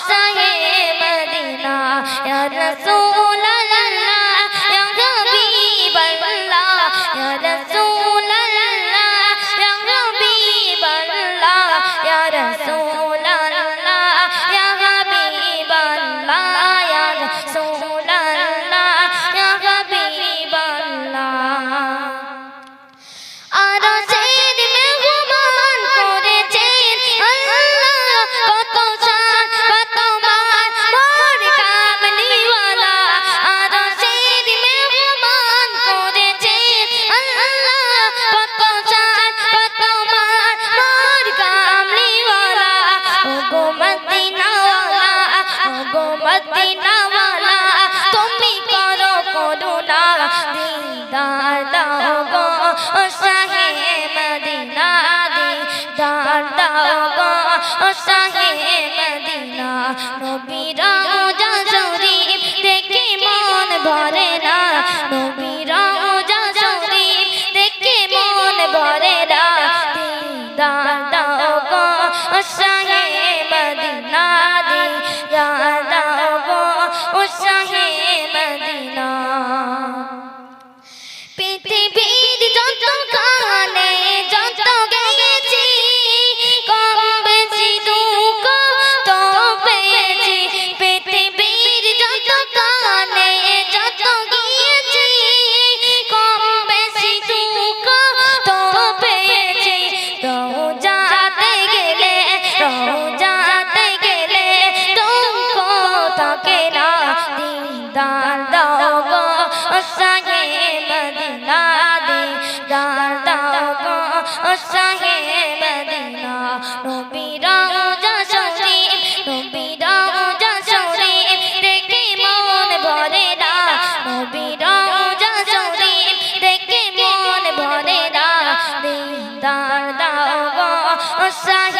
সাহেব মদিনা ইয়া রাসূল মদিনা ধরে না নবীর যদি দেখে মন ভরে না দিদার দাও সাহি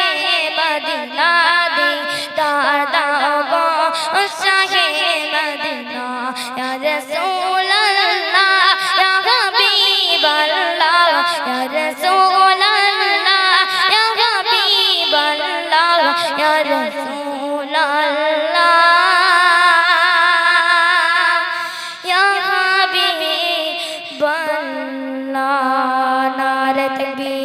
பாடல்கள்